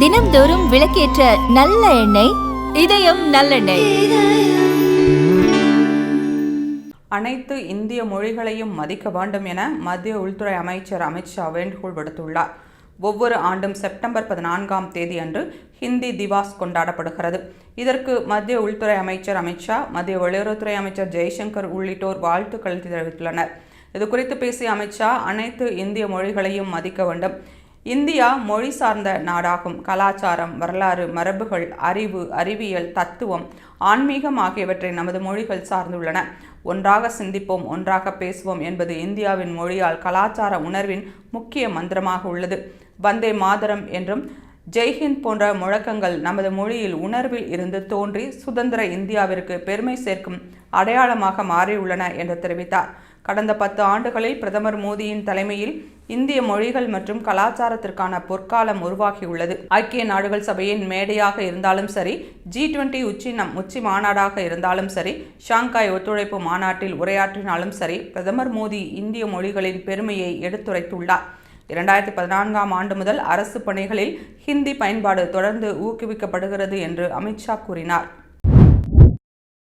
தினம்தோறும் விளக்கேற்ற நல்ல எண்ணெய் இதயம் நல்லெண்ணெய். அனைத்து இந்திய மொழிகளையும் மதிக்க வேண்டும் என மத்திய உள்துறை அமைச்சர் அமித்ஷா வேண்டுகோள் விடுத்துள்ளார். ஒவ்வொரு ஆண்டும் செப்டம்பர் பதினான்காம் தேதி அன்று ஹிந்தி திவாஸ் கொண்டாடப்படுகிறது. இதற்கு மத்திய உள்துறை அமைச்சர் அமித்ஷா மத்திய வெளியுறவுத்துறை அமைச்சர் ஜெய்சங்கர் உள்ளிட்டோர் வாழ்த்துக்கள் தெரிவித்துள்ளனர். இது குறித்து பேசிய அமித்ஷா அனைத்து இந்திய மொழிகளையும் மதிக்க வேண்டும். இந்தியா மொழி சார்ந்த நாடாகும். கலாச்சாரம் வரலாறு மரபுகள் அறிவு அறிவியல் தத்துவம் ஆன்மீகம் ஆகியவற்றை நமது மொழிகள் சார்ந்துள்ளன. ஒன்றாக சிந்திப்போம் ஒன்றாக பேசுவோம் என்பது இந்தியாவின் மொழியால் கலாச்சார உணர்வின் முக்கிய மந்திரமாக உள்ளது. வந்தே மாதரம் என்றும் ஜெய்ஹிந்த் போன்ற முழக்கங்கள் நமது மொழியில் உணர்வில் இருந்து தோன்றி சுதந்திர இந்தியாவிற்கு பெருமை சேர்க்கும் அடையாளமாக மாறியுள்ளன என்று தெரிவித்தார். கடந்த பத்து ஆண்டுகளில் பிரதமர் மோடியின் தலைமையில் இந்திய மொழிகள் மற்றும் கலாச்சாரத்திற்கான பொற்காலம் உருவாகியுள்ளது. ஐக்கிய நாடுகள் சபையின் மேடையாக இருந்தாலும் சரி ஜி டுவெண்டி உச்சி நம் உச்சி மாநாடாக இருந்தாலும் சரி ஷாங்காய் ஒத்துழைப்பு மாநாட்டில் உரையாற்றினாலும் சரி பிரதமர் மோடி இந்திய மொழிகளின் பெருமையை எடுத்துரைத்துள்ளார். இரண்டாயிரத்தி பதினான்காம் ஆண்டு முதல் அரசு பணிகளில் ஹிந்தி பயன்பாடு தொடர்ந்து ஊக்குவிக்கப்படுகிறது என்று அமித்ஷா கூறினார்.